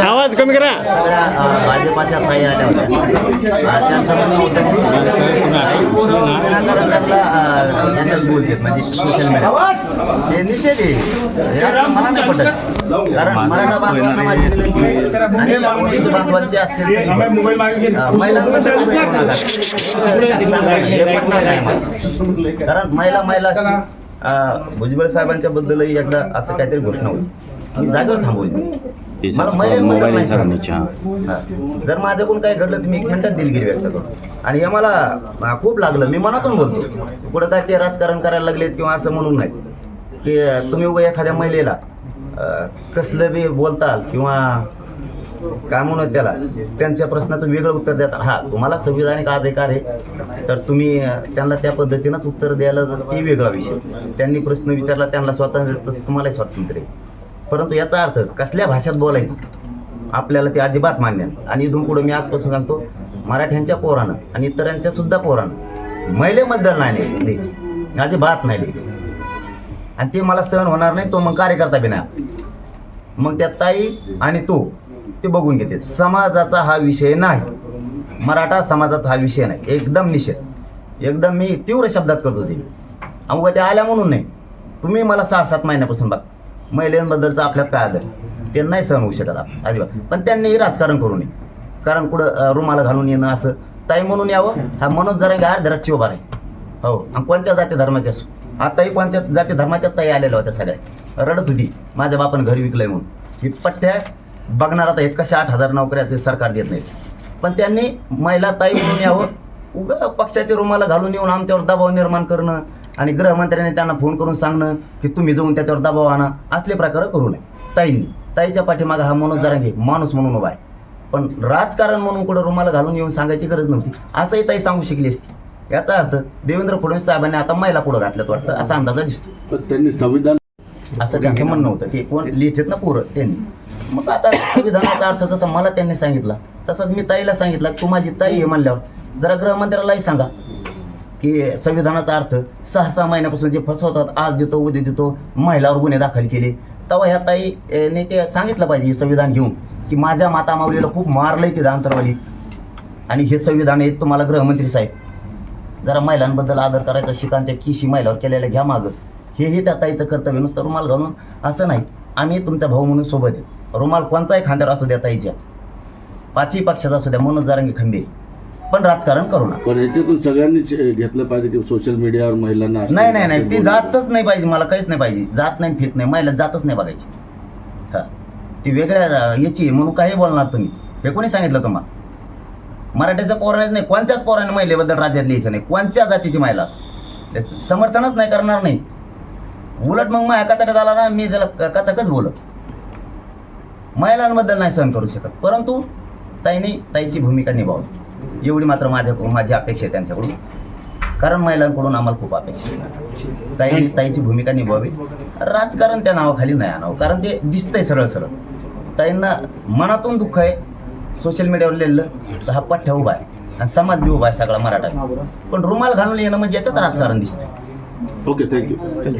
आवाज कमी करा. सगळ्या अ, भाजपाच्या ताई आल्या होत्या. अ, त्यांचं म्हणणं होतं की काही पोरं विनाकारण त्यांना अ, याच्यात बोलतात म्हणजे सोशल मीडिया हे निषेध आहे. हे आता मला नाही पटत. कारण मराठा बांधवांना माझी विनंती आहे. आणि ज्या ओबीसी बांधवांचे असतील महिलांबद्दल. हे पटणार नाही मला. कारण महिला महिला भुजबळ साहेबांच्या बद्दलही एकदा असं काहीतरी घोषणा होईल. मी जागेवर थांबवली मला महिलांबद्दल नाही. जर माझ्याकडून काही घडलं तर मी एक मिनिटात दिलगिरी व्यक्त करतो आणि हे मला खूप लागलं. मी मनातून बोलतो कुठं काय ते राजकारण करायला लागलेत किंवा असं म्हणून नाही. की तुम्ही उगा एखाद्या महिलेला कसलं बी बोलताल किंवा काय म्हणून त्याला त्यांच्या प्रश्नाचं वेगळं उत्तर देतात हा तुम्हाला संविधानिक अधिकार आहे. तर तुम्ही त्यांना त्या पद्धतीनंच उत्तर द्यायला ते वेगळा विषय. त्यांनी प्रश्न विचारला त्यांना स्वातंत्र्य तुम्हालाही स्वातंत्र्य आहे. परंतु याचा अर्थ कसल्या भाषेत बोलायचं? आपल्याला ते अजिबात मान्य नाही. आणि इथून पुढे मी आजपासून सांगतो मराठ्यांच्या पोरानं आणि इतरांच्या सुद्धा पोरानं महिलेबद्दल नाही लिहायचं अजिबात नाही लिहायचं. आणि ते मला सहन होणार नाही तो मग कार्यकर्ता बी नाही मग त्या ताई आणि तो ते बघून घेते. समाजाचा हा विषय नाही. मराठा समाजाचा हा विषय नाही. एकदम निषेध. एकदम मी तीव्र शब्दात करतो ते. अमुक ते आल्या म्हणून नाही. तुम्ही मला सहा सात महिन्यापासून बघता. महिलांबद्दलचं आपल्यात काय आदर? ते नाही सहन होऊ शकत आपण अजिबात. पण त्यांनीही राजकारण करू नये. कारण कुठं रुमाला घालून येणं असं. ताई म्हणून यावं हा मनोज जरा गार धराची उभा आहे हो आणि कोणत्या जाती धर्माच्या असो. आताही कोणत्या जाती धर्माच्या ताई आलेल्या होत्या सगळ्या. रडत होती. माझ्या बापानं घर विकलंय म्हणून. ही पट्ट्या बघणार आता हे कशा आठ हजार नोकऱ्याचे सरकार देत नाही पण त्यांनी महिला ताई म्हणून यावं. उगा पक्षाचे रुमाला घालून येऊन आमच्यावर दबाव निर्माण करणं. आणि गृहमंत्र्यांनी त्यांना फोन करून सांगणं की तुम्ही जाऊन त्याच्यावर दबाव आणा. असले प्रकार करू नये. ताईंनी. ताईच्या पाठीमागा हा मनोज जरांगे माणूस म्हणून उभा आहे. पण राजकारण म्हणून कुठं रुमाला घालून येऊन सांगायची गरज नव्हती. असंही ताई सांगू शिकली असती. याचा अर्थ देवेंद्र फडणवीस साहेबांनी आता महिला पुढे घातल्यात वाटतं असा अंदाजा दिसतो त्यांनी संविधान असं त्यांचं म्हणणं होतं ते. कोण लिहितात ना पोरं त्यांनी. मग आता संविधानाचा अर्थ जसा मला त्यांनी सांगितला तसंच मी ताईला सांगितलं तू माझी ताई आहे म्हणल्यावर. जरा गृहमंत्र्यालाही सांगा. की संविधानाचा अर्थ सहा सहा महिन्यापासून जे फसवतात आज देतो उद्या देतो महिलावर गुन्हे दाखल केले. तेव्हा ह्या ताई ने ते सांगितलं पाहिजे हे संविधान घेऊन की माझ्या माता माऊलीला खूप मारलंय ते अंतरवाली आणि हे संविधान आहे तुम्हाला गृहमंत्री साहेब. जरा महिलांबद्दल आदर करायचा शिकांत त्या किशी महिलावर केलेल्या घ्या मागं. हेही त्या ताईचं कर्तव्य नुसतं रुमाल घालून असं नाही. आम्ही तुमचा भाऊ म्हणून सोबत आहे. रुमाल कोणचाही खांद्यावर असू द्या ताईच्या. पाचही पक्षाचा असू द्या मनोज जारंगी खंबीर. पण राजकारण करू नका. पण ह्याच्यातून सगळ्यांनीच घेतलं पाहिजे की सोशल मीडियावर महिलांना नाही नाही नाही. ती. जातच नाही पाहिजे. मला काहीच नाही पाहिजे. जात नाही फित नाही. महिला जातच नाही बघायची. हा. ती वेगळ्या याची म्हणून काही बोलणार तुम्ही. हे कोणी सांगितलं तुम्हाला? मराठ्याच्या पोराने नाही. कोणत्याच पोराने महिलेबद्दल राज्यात लिहायचं नाही. कोणत्या जातीची महिला असो? समर्थनच नाही करणार नाही. उलट मग माझ्या कचाट्यात आला ना मी त्याला कचाकच बोलत. महिलांबद्दल नाही सहन करू शकत. परंतु ताईने ताईची भूमिका निभावली. एवढी मात्र माझ्या माझी अपेक्षा आहे त्यांच्याकडून. कारण महिलांकडून आम्हाला खूप अपेक्षा आहे. ताईने ताईची भूमिका निभावी. राजकारण त्या नावाखाली नाही आणावं कारण ते दिसतंय सरळ सरळ. ताईंना मनातून दुःख आहे. सोशल मीडियावर लिहिलं तर हा पठ्ठ्या उभा आहे. आणि समाज बी उभा आहे सगळा मराठा. पण रुमाल घालून येणं म्हणजे याच्यात राजकारण दिसतंय. Okay thank you